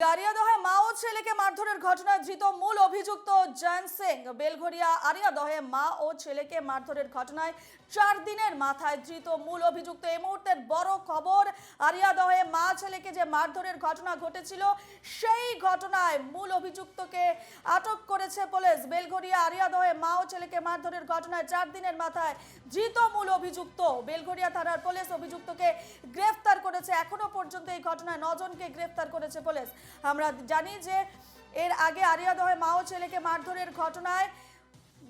গারিয়াদহে মা ও ছেলেকে মারধরের ঘটনায় ধৃত মূল অভিযুক্ত জয়ন্ত সিং। বেলঘরিয়া আরিয়াদহে মা ও ছেলেকে মারধরের ঘটনায় চার দিনের মাথায় ধৃত মূল অভিযুক্ত। এই মুহূর্তের বড় খবর, আরিয়াদহে মা ছেলেকে যে মারধরের ঘটনা ঘটেছিল, সেই ঘটনায় মূল অভিযুক্তকে আটক করেছে পুলিশ। বেলঘরিয়া আরিয়াদহে মা ও ছেলেকে মারধরের ঘটনায় চার দিনের মাথায় ধৃত মূল অভিযুক্ত। বেলঘরিয়া থানার পুলিশ অভিযুক্তকে গ্রেফতার করেছে। এখনও পর্যন্ত এই ঘটনায় নজনকে গ্রেফতার করেছে পুলিশ। আমরা জানি এর আগে আরিয়াদহে মা ও ছেলেকে মারধরের ঘটনায়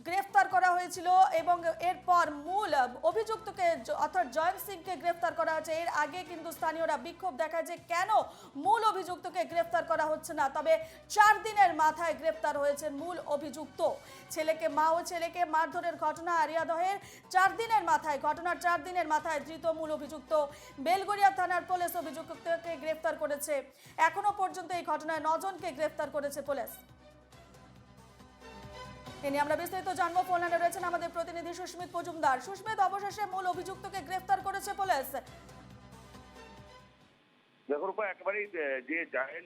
গ্রেফতার করা হয়েছিল এবং এরপর মূল অভিযুক্তকে অর্থাৎ জয়ন্ত সিংকে গ্রেফতার করা হয়েছে। এর আগে কিন্তু স্থানীয়রা বিক্ষোভ দেখায় যে কেন মূল অভিযুক্তকে গ্রেফতার করা হচ্ছে না। তবে চার দিনের মাথায় গ্রেফতার হয়েছেন মূল অভিযুক্ত। ছেলেকে মা ও ছেলেকে মারধরের ঘটনা আরিয়াদহের চার দিনের মাথায়, ঘটনার চার দিনের মাথায় ধৃত মূল অভিযুক্ত। বেলগড়িয়া থানার পুলিশ অভিযুক্তকে গ্রেফতার করেছে। এখনও পর্যন্ত এই ঘটনায় নজনকে গ্রেফতার করেছে পুলিশ। এ আমরা বিস্তারিত জানব। ফোন লাইনে রয়েছেন আমাদের প্রতিনিধি সুস্মিত মজুমদার। সুস্মিত অবশেষে মূল অভিযুক্তকে গ্রেফতার করেছে পুলিশ। দেখো একেবারেই যে এ,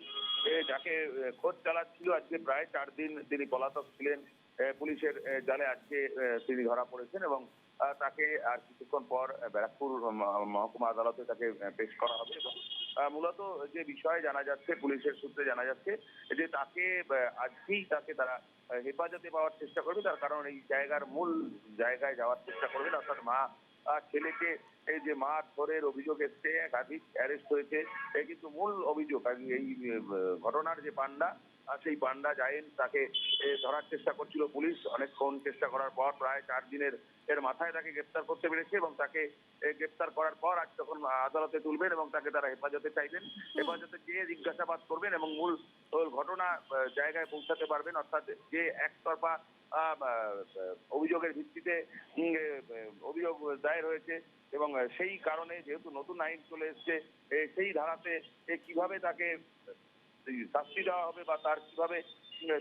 যাকে খোঁজ চালাচ্ছিল আজকে প্রায় চার দিন তিনি পলাতক ছিলেন। পুলিশের জালে আজকে তিনি ধরা পড়েছেন এবং তাকে আর কিছুক্ষণ পর ব্যারাকপুর মহকুমা আদালতে তাকে পেশ করা হবে এবং মূলত যে বিষয়ে জানা যাচ্ছে, পুলিশের সূত্রে জানা যাচ্ছে, যে তাকে আজকেই তাকে তারা হেফাজতে পাওয়ার চেষ্টা করবে। তার কারণ এই জায়গার মূল জায়গায় যাওয়ার চেষ্টা করবেন অর্থাৎ মা ছেলেকে এই যে মার ধরের অভিযোগ এসছে, একাধিক অ্যারেস্ট হয়েছে, এ কিন্তু মূল অভিযোগ। এই ঘটনার যে পান্ডা সেই পান্ডা জায়েন তাকে ধরার চেষ্টা করছিল পুলিশ। অনেকক্ষণ চেষ্টা করার পর প্রায় চার দিনের এর মাথায় তাকে গ্রেপ্তার করতে পেরেছে এবং তাকে গ্রেপ্তার করার পর আজ তখন আদালতে তুলবেন এবং তাকে তারা হেফাজতে চাইবেন। হেফাজতে গিয়ে জিজ্ঞাসাবাদ করবেন এবং মূল ঘটনা জায়গায় পৌঁছাতে পারবেন। অর্থাৎ যে একতরফা অভিযোগের ভিত্তিতে অভিযোগ দায়ের হয়েছে এবং সেই কারণে যেহেতু নতুন আইন চলে এসছে সেই ধারাতে কীভাবে তাকে শাস্তি দেওয়া হবে বা তার কীভাবে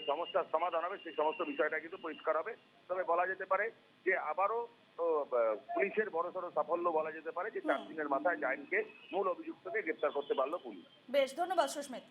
সমস্যার সমাধান হবে সেই সমস্ত বিষয়টা কিন্তু পরিষ্কার হবে। তবে বলা যেতে পারে যে আবারও পুলিশের বড় বড়সড় সাফল্য বলা যেতে পারে যে চার দিনের মাথায় জাইনকে মূল অভিযুক্তকে গ্রেপ্তার করতে পারল পুলিশ। বেশ ধন্যবাদ সুস্মিত।